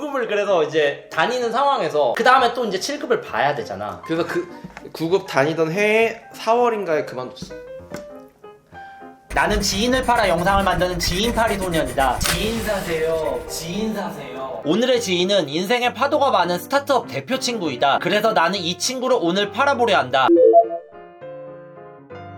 9급을 그래서 이제 다니는 상황에서 그 다음에 또 이제 7급을 봐야 되잖아. 그래서 그 9급 다니던 해에 4월인가에 그만뒀어. 나는 지인을 팔아 영상을 만드는 지인팔이 소년이다. 지인 사세요. 지인 사세요. 오늘의 지인은 인생에 파도가 많은 스타트업 대표 친구이다. 그래서 나는 이 친구를 오늘 팔아보려 한다.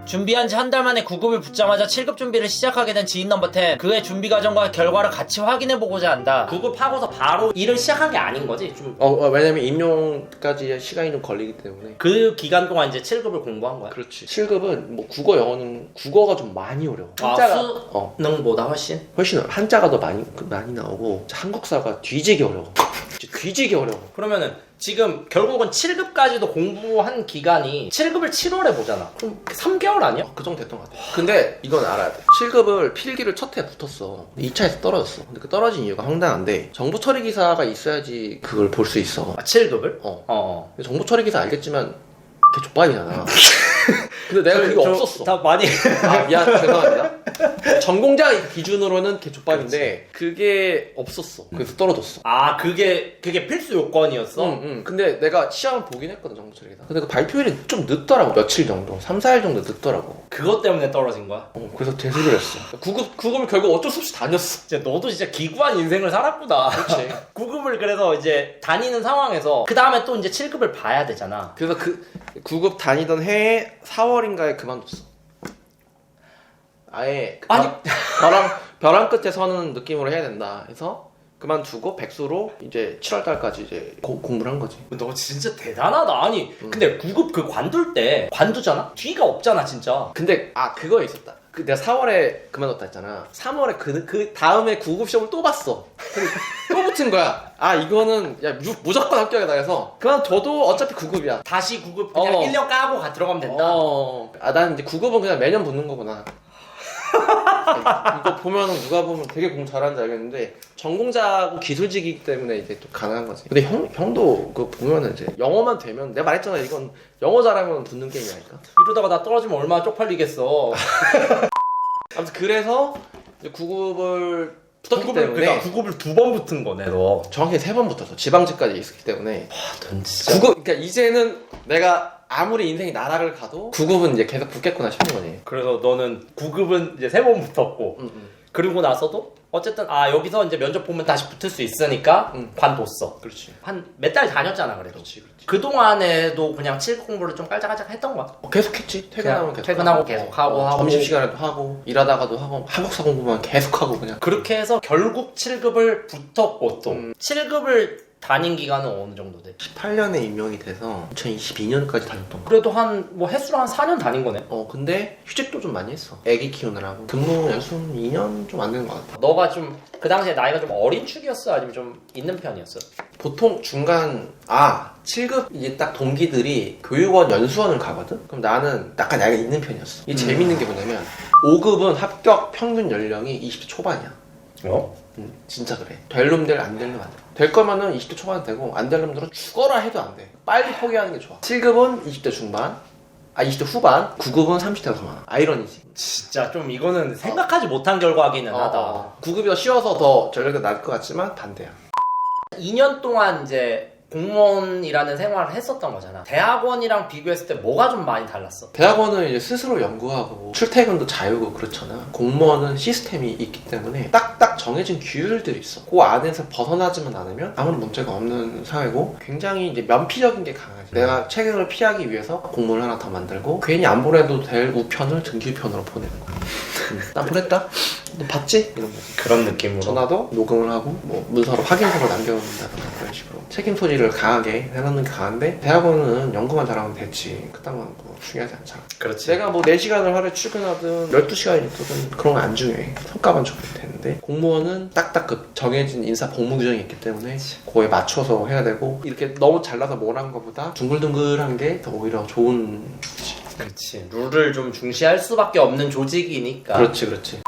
준비한 지 한 달 만에 9급을 붙자마자 7급 준비를 시작하게 된 지인 넘버 10. 그의 준비 과정과 결과를 같이 확인해 보고자 한다. 9급 하고서 바로 일을 시작한 게 아닌 거지. 좀 어, 어, 왜냐면 임용까지 시간이 좀 걸리기 때문에. 그 기간 동안 이제 7급을 공부한 거야. 그렇지. 7급은 뭐 국어, 영어는 국어가 좀 많이 어려워. 아, 한자가 어 수능보다 훨씬? 훨씬 어려워. 한자가 더 많이 그 많이 나오고 한국사가 뒤지게 어려워. 진짜 뒤지게 어려워. 그러면은 지금 결국은 7급까지도 공부한 기간이 7급을 7월에 보잖아. 그럼 3개월 아니야? 그 정도 됐던 것 같아. 근데 이건 알아야 돼. 7급을 필기를 첫해 붙었어. 2차에서 떨어졌어. 근데 그 떨어진 이유가 황당한데 정보 처리 기사가 있어야지 그걸 볼 수 있어. 아, 7급을? 어. 어. 근데 정보 처리 기사 알겠지만 걔 족밥이잖아. 근데 내가 그게 없었어. 다 많이. 아, 미안, 죄송합니다. 전공자 기준으로는 걔 족밥인데 그게 없었어. 그래서 떨어졌어. 아, 그게, 그게 필수 요건이었어? 응, 응. 근데 내가 시험을 보긴 했거든, 정보 처리기사. 근데 그 발표일이 좀 늦더라고, 며칠 정도. 3, 4일 정도 늦더라고. 그것 때문에 떨어진 거야? 어, 그래서 대수를 했어. 9급, 9급을 결국 어쩔 수 없이 다녔어. 진짜 너도 진짜 기구한 인생을 살았구나. 그렇지. 9급을 그래서 이제 다니는 상황에서 그 다음에 또 이제 7급을 봐야 되잖아. 그래서 그 9급 다니던 해에 4월 인가에 그만뒀어. 아예 아니. 벼랑 벼랑 끝에 서는 느낌으로 해야 된다. 해서 그만두고 백수로 이제 7월 달까지 이제 고- 공부를 한 거지. 너 진짜 대단하다. 아니, 음. 근데 9급 그 관둘 때 관두잖아? 뒤가 없잖아, 진짜. 근데 아 그거 있었다. 그 내가 4월에 그만뒀다 했잖아. 3월에 그, 그 다음에 9급 시험을 또 봤어. 근데 또 붙은 거야. 아 이거는 야 무, 무조건 합격이다 해서 그만둬도 어차피 9급이야. 다시 9급 그냥 어. 1년 까고 가 들어가면 된다. 어. 아, 난 이제 9급은 그냥 매년 붙는 거구나. 이거 보면은 누가 보면 되게 공부 잘하는지 알겠는데 전공자고 기술직이기 때문에 이제 또 가능한 거지. 근데 형 형도 그 보면은 이제 영어만 되면 내가 말했잖아 이건 영어 잘하면 붙는 게임이라니까. 이러다가 나 떨어지면 얼마나 쪽팔리겠어. 아무튼 그래서 이제 9급을 붙었기 9급을, 때문에 그러니까 9급을 두 번 붙은 거네, 너. 정확히 세 번 붙었어. 지방직까지 있었기 때문에 아, 넌 진짜. 9급 그러니까 이제는 내가 아무리 인생이 나락을 가도 9급은 이제 계속 붙겠구나 싶은 거지. 그래서 너는 9급은 이제 세 번 붙었고, 응, 응. 그리고 나서도 어쨌든 아 여기서 이제 면접 보면 다시 붙을 수 있으니까 응. 관뒀어. 그렇지. 한 몇 달 다녔잖아 그래도. 그렇지, 그렇지. 그 동안에도 그냥 7급 공부를 좀 깔짝깔짝 했던 거야. 어, 계속했지. 퇴근하면 계속 퇴근하고 하고. 계속 하고 어, 하고. 점심 시간에도 하고 일하다가도 하고 한국사 공부만 계속 하고 그냥. 그렇게 해서 결국 7급을 붙었고 또 음. 7급을 다닌 기간은 어느 정도 돼? 18년에 임명이 돼서 2022년까지 다녔던 거. 그래도 한 뭐 횟수로 한 4년 다닌 거네. 어 근데 휴직도 좀 많이 했어. 애기 키우느라고 근무 연수는 2년 좀 안 되는 것 같아. 너가 좀 그 당시에 나이가 좀 어린 축이었어? 아니면 좀 있는 편이었어? 보통 중간 아 7급 이제 딱 동기들이 교육원 연수원을 가거든. 그럼 나는 약간 나이가 있는 편이었어. 이게 음. 재밌는 게 뭐냐면 5급은 합격 평균 연령이 20대 초반이야. 어? 음, 진짜 그래. 될 놈들 안될 놈 안 돼. 될 거면은 20대 초반 되고 안 될 놈들은 죽어라 해도 안 돼. 빨리 포기하는 게 좋아. 7급은 20대 중반, 아 20대 후반, 9급은 30대 후반. 아이러니지. 진짜 좀 이거는 생각하지 못한 결과기는 하다. 9급이 더 쉬워서 더 전력이 나을 것 같지만 반대야. 2년 동안 이제 공무원이라는 생활을 했었던 거잖아. 대학원이랑 비교했을 때 뭐가 좀 많이 달랐어? 대학원은 이제 스스로 연구하고 출퇴근도 자유고 그렇잖아. 공무원은 시스템이 있기 때문에 딱딱 정해진 규율들이 있어. 그 안에서 벗어나지만 않으면 아무런 문제가 없는 사회고 굉장히 이제 면피적인 게 강하지. 내가 책임을 피하기 위해서 공문을 하나 더 만들고 괜히 안 보내도 될 우편을 등기우편으로 보내는 거야. 음, 나 보냈다? 너 봤지? 이런 거지. 그런 느낌으로. 전화도 녹음을 하고 뭐 문서로 확인서를 남겨놓는다거나 그런 식으로 책임 소지를 강하게 해놓는 게 강한데 대학원은 연구만 잘하면 됐지 그딴 건 뭐 중요하지 않잖아 그렇지. 내가 뭐 4시간을 하루에 출근하든 12시간이 있든 그런 건 안 중요해 성과만 좋으면 되는데 공무원은 딱딱 그 정해진 인사 복무 규정이 있기 때문에 그거에 맞춰서 해야 되고 이렇게 너무 잘나서 뭐라는 것보다 둥글둥글한 게 더 오히려 좋은 그렇지. 룰을 좀 중시할 수밖에 없는 조직이니까. 그렇지 그렇지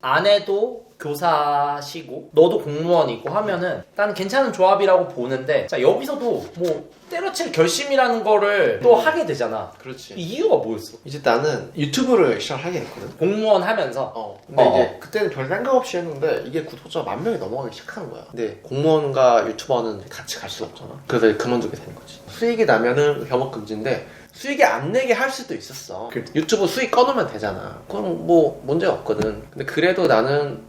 아내도 교사시고 너도 공무원이고 하면은 난 괜찮은 조합이라고 보는데 자 여기서도 뭐 때려칠 결심이라는 거를 또 하게 되잖아 그렇지. 이 이유가 뭐였어? 이제 나는 유튜브를 시작하게 됐거든. 공무원 하면서 어. 근데 어. 이제 그때는 별 생각 없이 했는데 이게 구독자 만 명이 넘어가기 시작하는 거야. 근데 공무원과 유튜버는 같이 갈수 없잖아. 그래서 그만두게 된 거지. 수익이 나면은 협업 금지인데 수익이 안 내게 할 수도 있었어. 그- 유튜브 수익 꺼놓으면 되잖아. 그럼 뭐 문제가 없거든. 근데 그래도 나는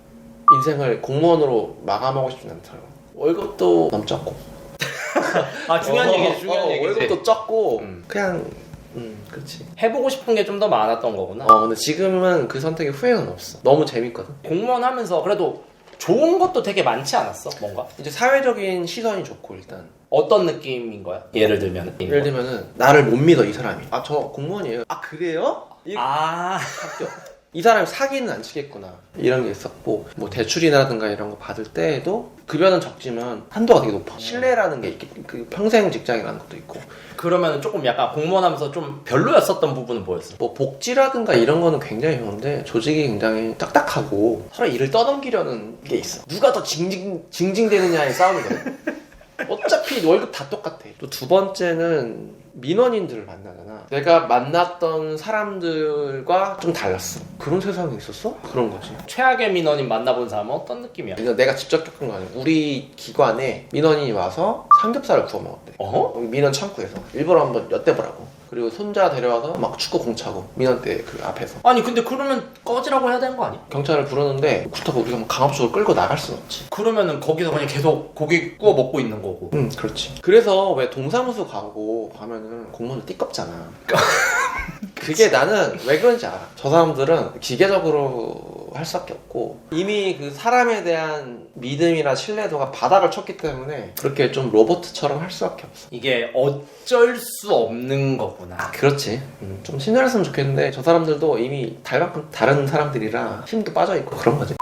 인생을 공무원으로 마감하고 싶진 않더라고. 월급도 너무 적고. 아 중요한 어, 얘기지 중요한 어, 얘기지 월급도 적고 음. 그냥 음 그렇지. 해보고 싶은 게 좀 더 많았던 거구나 어 근데 지금은 그 선택에 후회는 없어. 너무 재밌거든. 공무원 하면서 그래도 좋은 것도 되게 많지 않았어 뭔가? 이제 사회적인 시선이 좋고 일단 어떤 느낌인 거야? 예를 들면. 예를 들면은 나를 못 믿어 이 사람이. 아 저 공무원이에요. 아 그래요? 이, 아. 합격 이 사람이 사기는 안 치겠구나. 이런 게 있었고 뭐 대출이라든가 이런 거 받을 때에도 급여는 적지만 한도가 되게 높아. 신뢰라는 게 있기 그 평생 직장이라는 것도 있고. 그러면 조금 약간 공무원 하면서 좀 별로였었던 부분은 뭐였어? 뭐 복지라든가 이런 거는 굉장히 좋은데 조직이 굉장히 딱딱하고 서로 일을 떠넘기려는 게 있어. 누가 더 징징 징징대느냐의 싸움이거든 어차피 월급 다 똑같아. 또 두 번째는 민원인들을 만나잖아. 내가 만났던 사람들과 좀 달랐어. 그런 세상이 있었어? 그런 거지. 최악의 민원인 만나본 사람은 어떤 느낌이야? 이거 내가 직접 겪은 거 아니야. 우리 기관에 민원인이 와서 삼겹살을 구워 먹었대. 어? 여기 민원 창구에서. 일부러 한번 엿대보라고. 그리고 손자 데려와서 막 축구 공 차고 민원대 그 앞에서. 아니 근데 그러면 꺼지라고 해야 되는 거 아니야? 경찰을 부르는데 그렇다고 우리가 뭐 강압적으로 끌고 나갈 순 없지. 그러면은 거기서 그냥 계속 고기 구워 먹고 있는 거고. 응 그렇지. 그래서 왜 동사무소 가고 가면 은 공무원들 띠껍잖아. 그게 나는 왜 그런지 알아. 저 사람들은 기계적으로 할 수밖에 없고 이미 그 사람에 대한 믿음이나 신뢰도가 바닥을 쳤기 때문에 그렇게 좀 로봇처럼 할 수밖에 없어. 이게 어쩔 수 없는 거구나. 그렇지. 음, 좀 친절했으면 좋겠는데 저 사람들도 이미 달만큼 다른 사람들이라 힘도 빠져 있고 그런 거지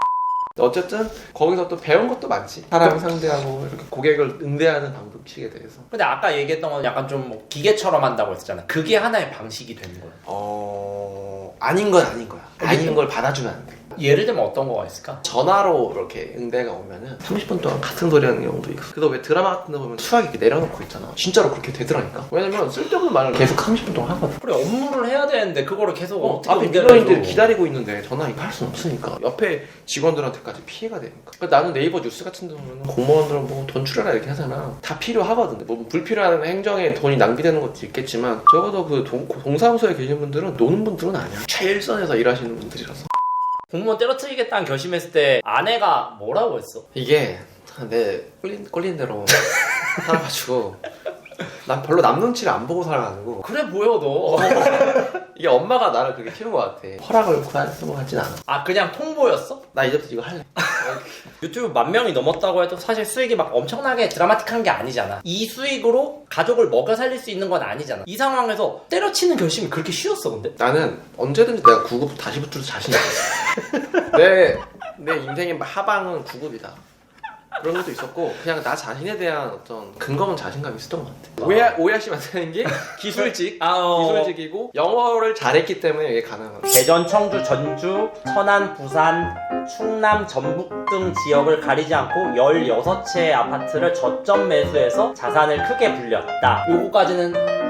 어쨌든 거기서 또 배운 것도 많지. 사람 상대하고 이렇게 고객을 응대하는 방법식에 대해서. 근데 아까 얘기했던 건 약간 좀뭐 기계처럼 한다고 했었잖아. 그게 하나의 방식이 되는 거야. 어... 아닌 건 아닌 거야. 아닌 걸 받아주면 안 돼 예를 들면 어떤 거가 있을까? 전화로 이렇게 응대가 오면은 30분 동안 같은 소리 하는 경우도 있고. 그래서 왜 드라마 같은 데 보면 수학 이렇게 내려놓고 있잖아. 진짜로 그렇게 되더라니까? 왜냐면 쓸데없는 말을 계속 30분 동안 하거든. 그래 업무를 해야 되는데 그거를 계속 어, 어, 떻게 앞에 응대를 민원인들 해줘? 기다리고 있는데 전화 이거 할 수는 없으니까. 옆에 직원들한테까지 피해가 되니까. 그러니까 나는 네이버 뉴스 같은 데 보면 공무원들은 뭐 돈 출연하 이렇게 하잖아. 다 필요하거든. 뭐 불필요한 행정에 돈이 낭비되는 것도 있겠지만 적어도 그 동, 동사무소에 계신 분들은 노는 분들은 아니야. 최일선에서 일하시는 분들이라서 공무원 때려치겠다는 결심했을 때 아내가 뭐라고 했어? 이게 내 꼴린, 꼴린 대로 살아가지고 난 별로 남 눈치를 안 보고 살아가지고 그래 보여 너. 이게 엄마가 나를 그렇게 키운 것 같아 허락을 구하는 것 같진 않아 아 그냥 통보였어? 나 이제부터 이거 할래 유튜브 만 명이 넘었다고 해도 사실 수익이 막 엄청나게 드라마틱한 게 아니잖아. 이 수익으로 가족을 먹여 살릴 수 있는 건 아니잖아. 이 상황에서 때려치는 결심이 그렇게 쉬웠어 근데? 나는 언제든지 내가 9급 다시 붙을 자신이 있어. 내, 내 인생의 하방은 9급이다. 그런 것도 있었고, 그냥 나 자신에 대한 어떤 근거만 자신감이 있었던 것 같아. 오해, 오해하시면 안 되는 게 기술직. 아, 어. 기술직이고, 영어를 잘했기 때문에 이게 가능한 거야. 대전, 청주, 전주, 천안, 부산, 충남, 전북 등 지역을 가리지 않고 16채의 아파트를 저점 매수해서 자산을 크게 불렸다. 요거까지는